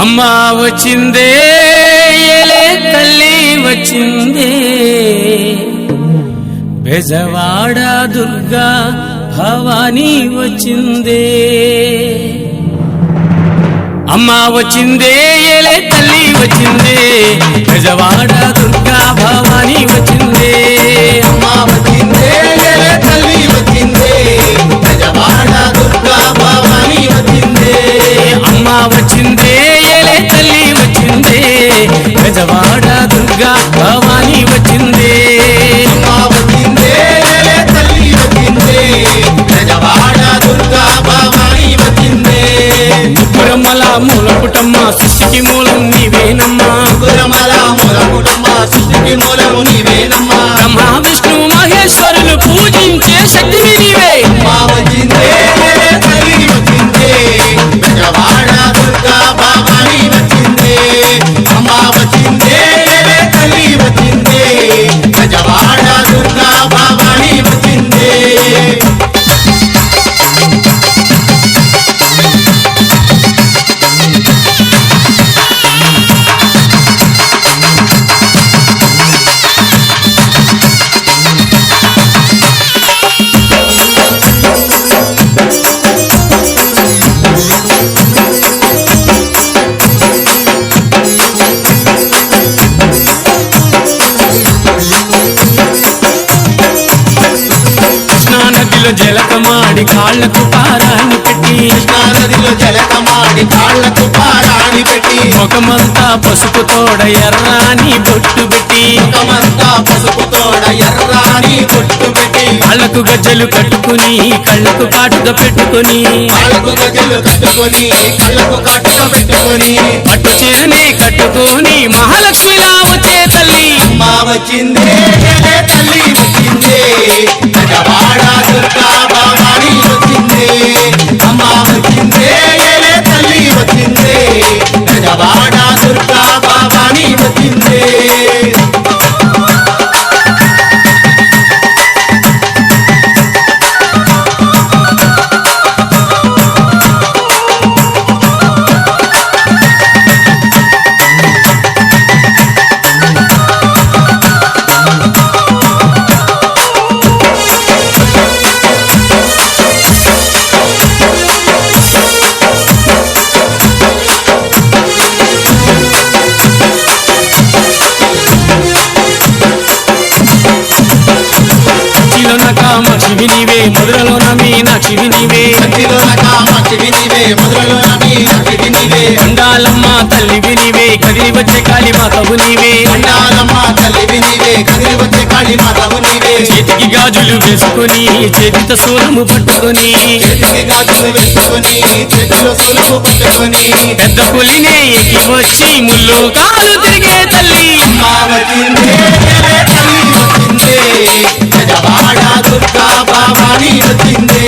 అమ్మా వచ్చిందే ఏలే తల్లి వచ్చిందే. బెజవాడ దుర్గా భవానీ వచ్చిందే. అమ్మా వచ్చిందే ఏలే తల్లి వచ్చిందే. బెజవాడ దుర్గా బెజవాడ దుర్గా భవానీ వచ్చిందే. ముగ్గురమ్మల మూల పుటమ్మ సృష్టికి మూలం నీవేనమ్మా. కురమల మూల కుటుంబ సృష్టికి మూలము నీవేనమ్మా జలకమాడి కాళ్ళకు పారాన్ని పెట్టి. కృష్ణా నదిలో జలకమాడి కాళ్ళకు పారాణి పెట్టి. ముఖమంతా పసుపు తోడ ఎర్రాని బొట్టు పెట్టి. ముఖమంతా పసుపు తోడ ఎర్రాని బొట్టు పెట్టి. కాళ్ళకు గజ్జలు కట్టుకుని కళ్ళకు కాటుగా పెట్టుకుని. కాళ్ళకు గజలు కట్టుకొని కళ్ళకు కట్టుక పెట్టుకొని. పట్టు చీరనే కట్టుకుని మహాలక్ష్మిలా వచ్చే తల్లి. అమ్మా వచ్చిందే తల్లి. చిలోన కామాక్షివి నీవే మధురలోన మీనాక్షివి నీవే కంటిలోన కామాక్షివి నీవే మొదలులోన మీనాక్షివి నీవే కొండాలమ్మ తల్లివి నీవే కదిలి వచ్చే కాళీ మాతవు నీవే అండాలమ్మ తల్లి వినివే కదిలి వచ్చే కాళీ మాతవు నీవే చేతికి గాజులు వేసుకొని చేతితో సూలము పట్టుకొని. చేతికి గాజులు వేసుకొని చేతిలో సూలము పట్టుకొని పెద్ద పులినే ఎక్కి వచ్చి ముళ్ళు కాలు తిరిగే తల్లి. you Latine.